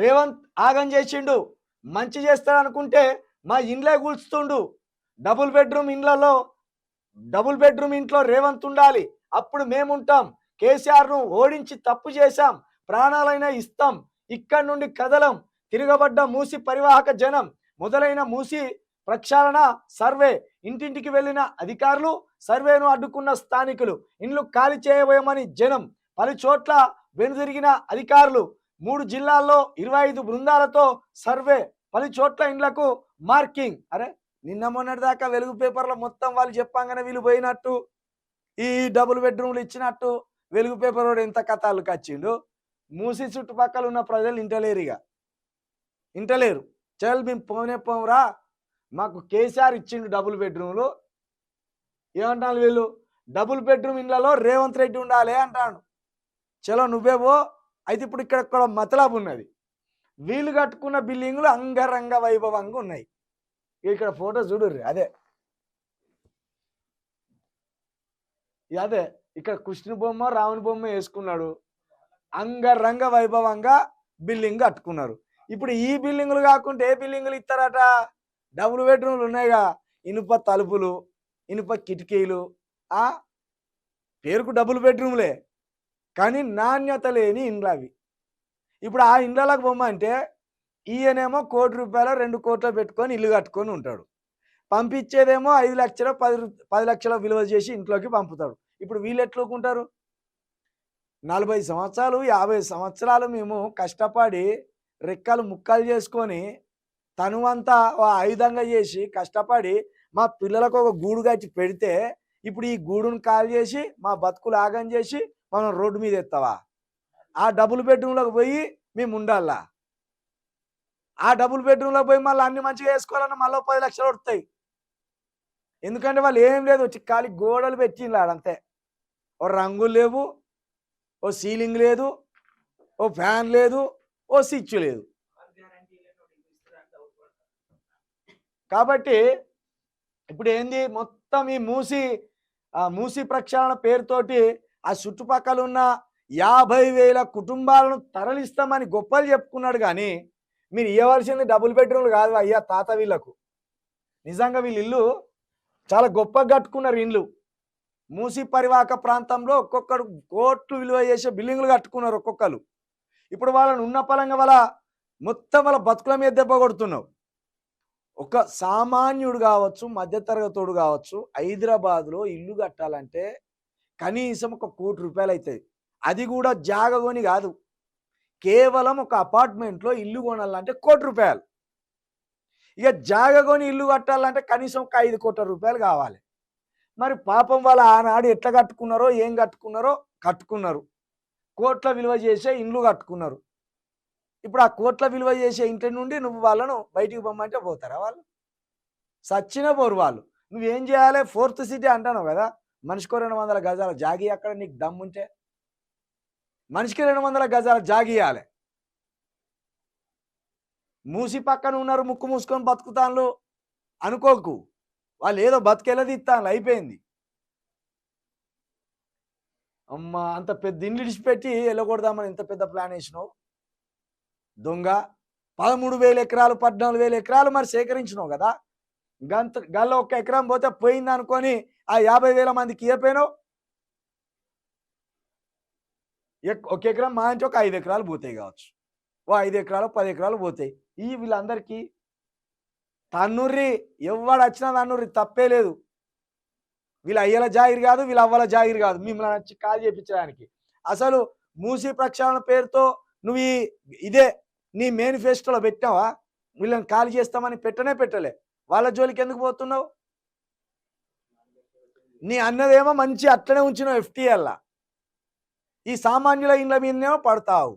రేవంత్ ఆగం చేసిండు మంచి చేస్తాడనుకుంటే మా ఇండ్లే కూల్చుతుండు. డబుల్ బెడ్రూమ్ ఇండ్లలో డబుల్ బెడ్రూమ్ ఇంట్లో రేవంత్ ఉండాలి. అప్పుడు మేముంటాం. కేసీఆర్ను ఓడించి తప్పు చేశాం. ప్రాణాలైనా ఇస్తాం. ఇక్కడి నుండి కదలం. తిరగబడ్డ మూసి పరివాహక జనం మొదలైన మూసి ప్రక్షాళన సర్వే. ఇంటింటికి వెళ్ళిన అధికారులు సర్వేను అడ్డుకున్న స్థానికులు. ఇండ్లు ఖాళీ చేయబోయమని జనం. పలు చోట్ల వెనుదిరిగిన అధికారులు. మూడు జిల్లాల్లో ఇరవై ఐదు బృందాలతో సర్వే పలు చోట్ల ఇండ్లకు మార్కింగ్. అరే నిన్న మొన్నటి దాకా వెలుగు పేపర్లో మొత్తం వాళ్ళు చెప్పంగానే వీళ్ళు పోయినట్టు. ఈ డబుల్ బెడ్రూమ్లు ఇచ్చినట్టు వెలుగు పేపర్ వాడు ఎంత కథలు కచ్చిండు మూసి చుట్టుపక్కల ఉన్న ప్రజలు ఇంటలేరు ఇక ఇంటలేరు. చల్ మేము పోనే పోరా మాకు కేసీఆర్ ఇచ్చిండు డబుల్ బెడ్రూమ్లు. ఏమంటాను వీళ్ళు? డబుల్ బెడ్రూమ్ ఇండ్లలో రేవంత్ రెడ్డి ఉండాలి అంటాడు. చలో నువ్వే పో. అయితే ఇప్పుడు ఇక్కడ కూడా మతలాబ్ ఉన్నది. వీళ్ళు కట్టుకున్న బిల్డింగులు అంగరంగ వైభవంగా ఉన్నాయి. ఇక్కడ ఫోటో చూడుర్రి అదే. అదే ఇక్కడ కృష్ణ బొమ్మ రాముని బొమ్మ వేసుకున్నాడు. అంగరంగ వైభవంగా బిల్డింగ్ కట్టుకున్నారు. ఇప్పుడు ఈ బిల్డింగులు కాకుండా ఏ బిల్డింగులు ఇస్తారట? డబుల్ బెడ్రూమ్లు ఉన్నాయిగా. ఇనుప తలుపులు ఇనుప కిటికీలు ఆ? పేరుకు డబుల్ బెడ్రూమ్లే. కానీ నాణ్యత లేని ఇండ్లు అవి. ఇప్పుడు ఆ ఇండ్లకు బొమ్మంటే ఈయనేమో కోటి రూపాయలు రెండు కోట్లు పెట్టుకొని ఇల్లు కట్టుకొని ఉంటాడు. పంపించేదేమో ఐదు లక్షల పది పది లక్షల విలువ చేసి ఇంట్లోకి పంపుతాడు. ఇప్పుడు వీళ్ళు ఎట్లుకుంటారు? నలభై సంవత్సరాలు యాభై సంవత్సరాలు మేము కష్టపడి రెక్కలు ముక్కలు చేసుకొని తనువంతా ఓ ఆయుధంగా చేసి కష్టపడి మా పిల్లలకు ఒక గూడు కట్టి పెడితే ఇప్పుడు ఈ గూడును కాల్ చేసి మా బతుకులు ఆగం చేసి మనం రోడ్డు మీద ఎత్తావా? ఆ డబుల్ బెడ్రూమ్లోకి పోయి మేము ఉండాలా? ఆ డబుల్ బెడ్రూమ్లో పోయి మళ్ళీ అన్ని మంచిగా వేసుకోవాలన్నా మళ్ళీ పది లక్షలు వస్తాయి. ఎందుకంటే వాళ్ళు ఏం లేదు వచ్చి ఖాళీ గోడలు పెట్టిండ్రు ఆడంతే ఓ రంగులు లేవు ఓ సీలింగ్ లేదు ఓ ఫ్యాన్ లేదు ఓ స్విచ్ లేదు. కాబట్టి ఇప్పుడు ఏంది? మొత్తం ఈ మూసి ఆ మూసి ప్రక్షాళన పేరుతోటి ఆ చుట్టుపక్కల ఉన్న యాభై వేల కుటుంబాలను తరలిస్తామని గొప్పలు చెప్పుకున్నాడు కానీ మీరు ఇవ్వవలసింది డబుల్ బెడ్రూమ్లు కాదు అయ్యా తాత వీళ్ళకు. నిజంగా వీళ్ళ ఇల్లు చాలా గొప్పగా కట్టుకున్నారు ఇండ్లు. మూసి పరివాహక ప్రాంతంలో ఒక్కొక్కరు కోట్లు విలువ చేసే బిల్డింగ్లు కట్టుకున్నారు ఒక్కొక్కరు. ఇప్పుడు వాళ్ళని ఉన్న పరంగా వాళ్ళ మొత్తం వాళ్ళ బతుకుల మీద దెబ్బ కొడుతున్నావు. ఒక సామాన్యుడు కావచ్చు మధ్యతరగతోడు కావచ్చు హైదరాబాద్లో ఇల్లు కట్టాలంటే కనీసం ఒక కోటి రూపాయలు అవుతుంది అది కూడా జాగ కొని కాదు. కేవలం ఒక అపార్ట్మెంట్లో ఇల్లు కొనాలంటే కోటి రూపాయలు. ఇక జాగ కొని ఇల్లు కట్టాలంటే కనీసం ఒక ఐదు కోట్ల రూపాయలు కావాలి. మరి పాపం వాళ్ళ ఆనాడు ఎట్లా కట్టుకున్నారో ఏం కట్టుకున్నారో కట్టుకున్నారు. కోట్ల విలువ చేసే ఇండ్లు కట్టుకున్నారు. ఇప్పుడు ఆ కోట్ల విలువ చేసే ఇంటి నుండి నువ్వు వాళ్ళను బయటికి పొమ్మంటే పోతారా వాళ్ళు? సచ్చిన పోరు వాళ్ళు. నువ్వేం చేయాలి? ఫోర్త్ సిటీ అంటాను కదా. మనిషికో రెండు వందల గజాల జాగి అక్కడ నీకు దమ్ముంటే మనిషికి రెండు వందల గజాల జాగి ఇవ్వాలి. మూసి పక్కన ఉన్నారు ముక్కు మూసుకొని బతుకుతాను అనుకోకు. వాళ్ళు ఏదో బతికెళ్ళది ఇస్తాను అయిపోయింది. అమ్మ అంత పెద్ద ఇండ్లు ఇడిచిపెట్టి వెళ్ళకూడదామని ఇంత పెద్ద ప్లాన్ వేసినావు? దొంగ పదమూడు వేల ఎకరాలు పద్నాలుగు వేల ఎకరాలు మరి సేకరించినావు కదా? గంత గల్ల ఒక్క ఎకరం పోతే పోయింది అనుకొని ఆ యాభై వేల మందికి ఇవ్వపోయినావు ఎక్- ఒక ఎకరం మా నుంచి ఒక ఐదు ఎకరాలు పోతాయి కావచ్చు. ఓ ఐదు ఎకరాలు పది ఎకరాలు పోతాయి. ఈ వీళ్ళందరికీ తన్నుర్రి ఎవడు వచ్చినా తన్నుర్రి తప్పే లేదు. వీళ్ళ అయ్యల జాగిరి కాదు వీళ్ళ అవ్వల జాగిరి కాదు. మిమ్మల్ని వచ్చి కాల్ చేయించడానికి అసలు మూసి ప్రక్షాళన పేరుతో నువ్వు ఇదే నీ మేనిఫెస్టోలో పెట్టావా? వీళ్ళని ఖాళీ చేస్తామని పెట్టనే పెట్టలే. వాళ్ళ జోలికి ఎందుకు పోతున్నావు? నీ అన్నదేమో మంచి అట్లనే ఉంచినావు ఎఫ్టీఎల్లా ఈ సామాన్యుల ఇండ్ల మీదనేమో పడతావు.